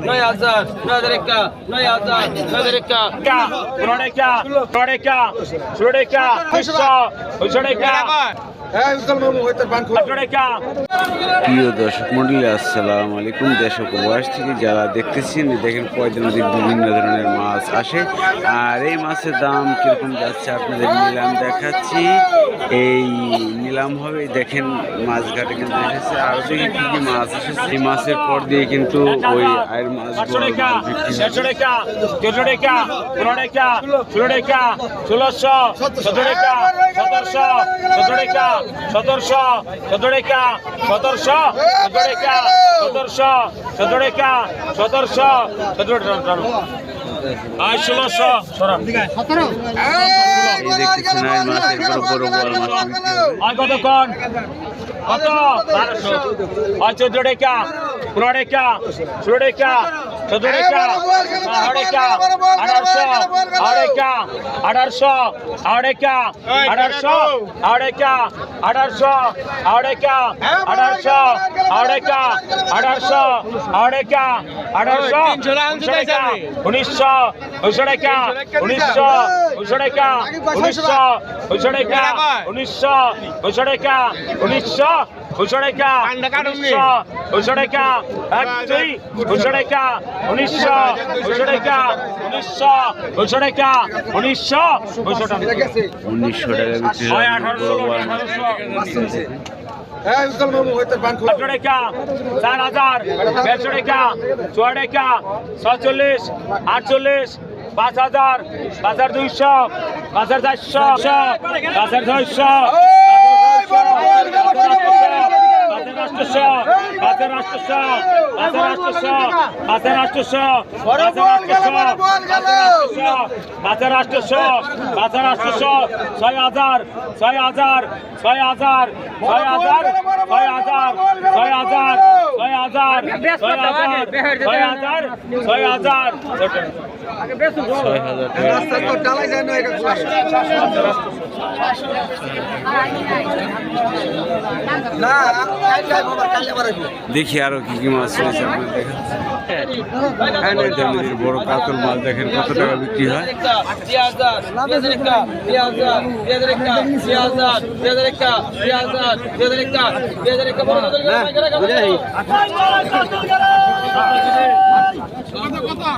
নয় হাজার নয় হাজার একা নয় হাজার নয় হাজার একা পনেরো টাকা পনেরো টাকা ষোলো টাকা টাকা প্রিয় দর্শক মন্ডলী আসসালামু আলাইকুম। দেশ থেকে যারা দেখতেছেন দেখেন কয়দিন অধিক বিভিন্ন ধরনের মাছ আসে। আর এই মাছের দাম কীরকম যাচ্ছে আপনাদের নিলাম দেখাচ্ছি। এই নিলাম হবে দেখেন মাছ ঘাটে কিন্তু এসেছে। আর দেখি কি কি মাছ এসেছে। এই মাছের পর দিয়ে কিন্তু ওই আয়ের টাকা ষোলোশো সতেরোশো সতেরো টাকা সতেরোশো সতেরোকা সতেরোশো সতেরোকা সতেরোশো সতেরোকা সতেরোশো সতেরো আয় ষোলোশো সতেরো আর কতক্ষণ? কত? বারোশো। আর চোদ্দ টাকা পনেরো আঠারোশো আড়াইকা আঠারোশো আড়াইকা আঠারোশো আড়াইকা আঠারোশো আড়াইকা আঠারোশো আড়াইকা আঠারোশো উনিশশো উনিশশো টাকা উনিশশো উনিশশো টাকা উনিশশো উনিশশো টাকা উনিশশো উনিশশো টাকা উনিশশো উনিশশো টাকা উনিশশো উনিশশো টাকা উনিশশো উনিশশো টাকা উনিশশো উনিশশো টাকা উনিশশো উনিশশো টাকা। উনিশশো টাকা আটশো টাকা চার হাজার দেড়শো টাকা ছয় টাকা ছচল্লিশ আটচল্লিশ পাঁচ হাজার পাঁচ হাজার দুইশো পাঁচ হাজার চারশো পাঁচ হাজার ছয়শো পাঁচের রাষ্ট্রশো পাঁচের রাষ্ট্রশো পাঁচের রাষ্ট্রশো পাঁচের রাষ্ট্রশো পাঁচের রাষ্ট্রশো ছয় হাজার ছয় হাজার ছয় হাজার ছয় হাজার ছয় হাজার ছয় হাজার ছয় হাজার ছয় হাজার ছয় হাজার ছয় হাজার ছয় হাজার দেখি আরও কি কি মাছ রয়েছে আপনার দেখাচ্ছি বড় কাতল মাছ দেখেন কত টাকা বিক্রি হয়?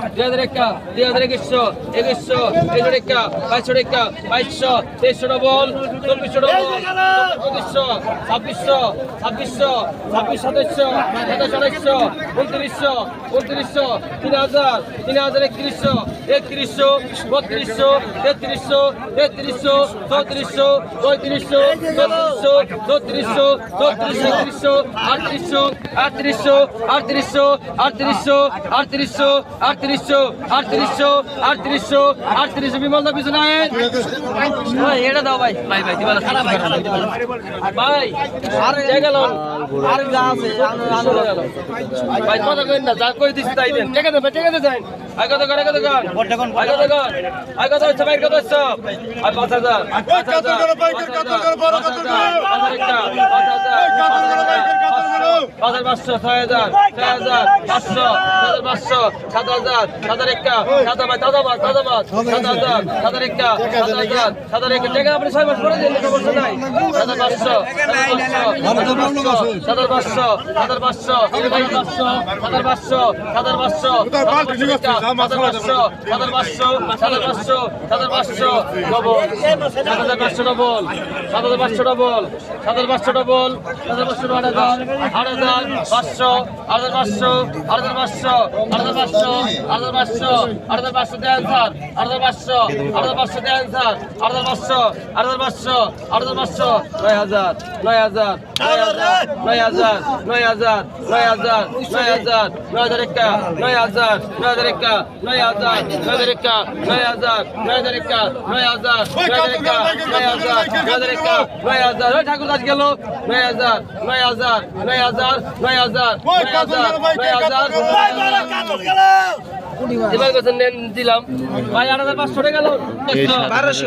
দুই হাজার একা দুই হাজার একুশশো একুশশো একুশশো টাকা বাইশশো টাকা বাইশশো তেইশশো ডবল চব্বিশশো ডবল পঁচিশশো ছাব্বিশশো ছাব্বিশশো ছাব্বিশ সাতাইশশো সাতাশ আঠাইশশো উনত্রিশশো উনত্রিশশো তিন হাজার তিন হাজার একত্রিশশো একত্রিশশো বত্রিশশো তেত্রিশশো তেত্রিশশো চৌত্রিশশো পঁয়ত্রিশশো চৌত্রিশশো চৌত্রিশশো চৌত্রিশশো একত্রিশশো আটত্রিশশো আটত্রিশশো আটত্রিশশো আটত্রিশশো আটত্রিশশো আটত্রিশশো আটত্রিশশো আটত্রিশশো বিমলদা পিছনে আয়। ভাই, এটা দাও ভাই। ভাই ভাই খারাপ ভাই, আর জায়গা গেল। আর, যা ভাই, কথা কইন না, যা কই দিছি তাই দেন। ঠিক আছে ভাই আছে দেন। আই কত করে কত কর বড় কোন আই কত কর আই কত হচ্ছে ভাই কত হচ্ছে আই 5000 5000 কত করে ভাই কত করে বড় কত করে 5000 একটা 5000 কত করে ভাই কত করে 5500 6000 6000 500 7500 7000 7000 একটা দাদা ভাই দাদা ভাই দাদা ভাই 7000 7000 একটা 7000 7000 একটা টাকা আপনি 6 মাস পরে দিন লেখা বলছ নাই 7500 7500 7500 7500 7500 7500 7500 7500 নয় হাজার নয় হাজার নয় হাজার নয় হাজার নয় হাজার নয় হাজার নয় হাজার একটা নয় হাজার নয় হাজার একটা নয় হাজার নয় হাজার নয় হাজার নয় হাজার নয় হাজার নয় হাজার নয় হাজার নয় হাজার নয় হাজার। ওই ঠাকুর দাস গেল। নয় হাজার নয় হাজার নয় হাজার নয় হাজার নয় হাজার নয় হাজার দিলাম। ভাই আট হাজার পাঁচশো টাকা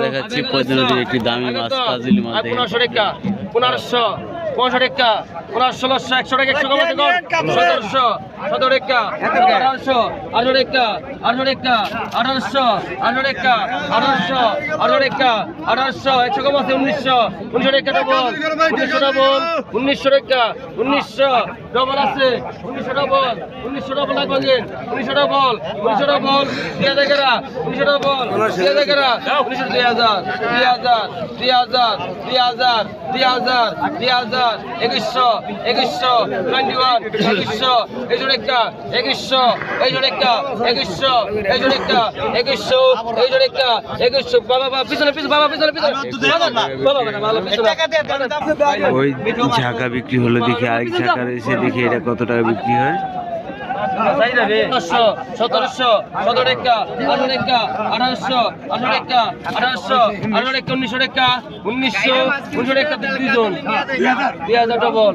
দেখাচ্ছি একটি দামি মাছ কাজলি মাছ পনেরোশো টাকা পনেরোশো। পনেরোশো টাকা পনেরো ষোলোশো একশো টাকা একশো কমাতে কর। সতেরোশো সতেরো টাকা আঠারোশো আঠারো টাকা আঠারো টাকা আঠারোশো আঠারো টাকা আঠারোশো আঠারো টাকা আঠারোশো একশো কমাতে উনিশশো উনিশশো টাকা ডবল উনিশশো ডবল উনিশশো টাকা উনিশশো ডবল আছে উনিশশো ডবল উনিশশো ডবল লাগবে উনিশশো ডবল উনিশশো ডবল দুই হাজার উনিশশো ডবল দুই হাজার উনিশশো দুই হাজার দুই হাজার দুই হাজার দুই হাজার দুই হাজার দুই হাজার একুশশো একুশশো টোয়েন্টি ওয়ান একুশশো এই জোর একটা একুশশো এই জোর একটা একুশশো এই জোর একটা একুশশো এই জোর একটা একুশশো বাবা বাবা পিছনে। পিছনে পিছনে পিছনে ওই ঝাঁকা বিক্রি হলো দেখি আরেক ঝাঁকা রয়েছে দেখি এটা কত টাকা বিক্রি হয়? সতেরোশো সতেরোশো, সতেরো টাকা, আঠারো টাকা, আঠারোশো, আঠারো টাকা, আঠারোশো, আঠারো টাকা, উনিশশো টাকা, উনিশশো উনিশশো টাকা দুইজন দুই হাজার ডবল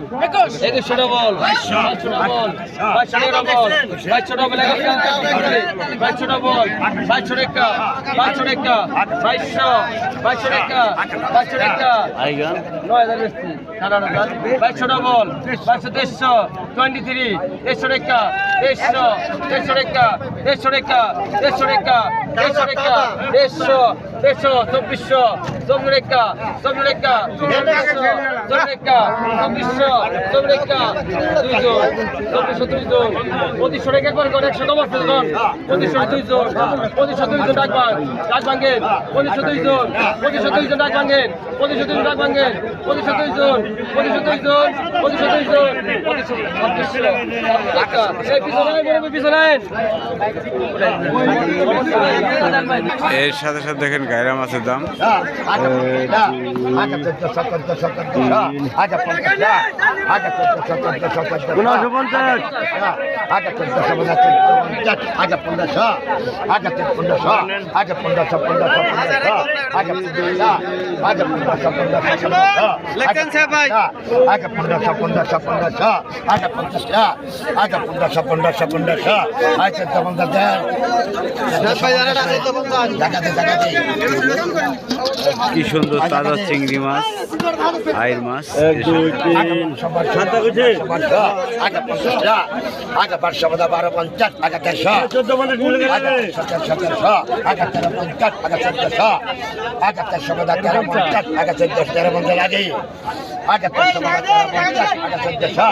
একুশশো ডবল বাইশশো ডবল বাইশশো ডবল বাইশশো ডবল বাইশশো ডবল বাইশশো টাকা বাইশশো টাকা বাইশশো বাইশশো টাকা বাইশশো টাকা। নয় হাজার সাড়ে আট হাজার। বাইশশো ডবল বাইশশো দেড়শো টোয়েন্টি থ্রি দেড়শো টাকা দেড়শো দেড়শো রেখা দেড়শো রেখা দেড়শো টাকা দেড়শো টাকা দেড়শো দেড়শো, চব্বিশশো চব্বিশ টাকা চব্বিশ টাকা চব্বিশশো চব্বিশ টাকা চব্বিশশো চব্বিশ টাকা দুইজন চব্বিশশো দুইজন পঁচিশশো টাকা একবার করে, একশো কম আছে তখন পঁচিশশো দুইজন পঁচিশশো দুইজন ডাক ভাঙ ডাক ভাঙেন পঁচিশশো দুইজন পঁচিশশো দুইজন ডাক ভাঙেন পঁচিশশো দুইজন ডাক ভাঙেন পঁচিশশো দুইজন পঁচিশশো ছাব্বিশশো পিছনে পিছনে। এর সাথে সাথে দেখেন গায়রা মাছের দাম। পনেরোশো কি সুন্দর তাজা চিংড়ি মাছ আইর মাছ বারো পঞ্চাশ আগে তেরোশো চোদ্দ পঞ্চাশ আগে তেরো পঞ্চাশ আগে চোদ্দশো আগে তেরোশো তেরো পঞ্চাশ আগে চোদ্দশো তেরো পঞ্চাশ আগে আগে তেরোশো তেরো পঞ্চাশ আগে চোদ্দশো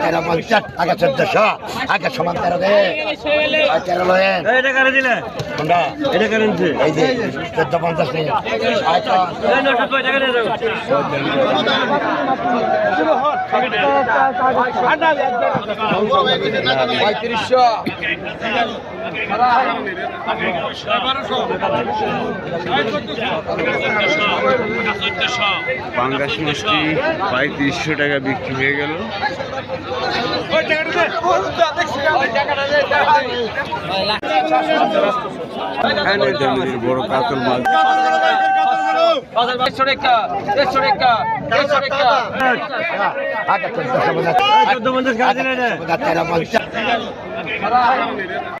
তেরো পঞ্চাশ আগে চোদ্দশো আগে সমান তেরো দে তেরো লয়েন এটা কারে দিলে? কোনটা? এটা কারে নিচ্ছে এই যে চোদ্দ পঞ্চাশ নেই। আচ্ছা পঁয়ত্রিশশো। পাঙ্গাস মাছটি পঁয়ত্রিশশো টাকা বিক্রি হয়ে গেল। ওই ধরনের বড় কাতল মাছ দেড়শো টাকা দেড়শো টাকা দেড়শো টাকা আগে চোদ্দশো চোদ্দ পঞ্চাশ কারে দিলে এটা তেরো পঞ্চাশ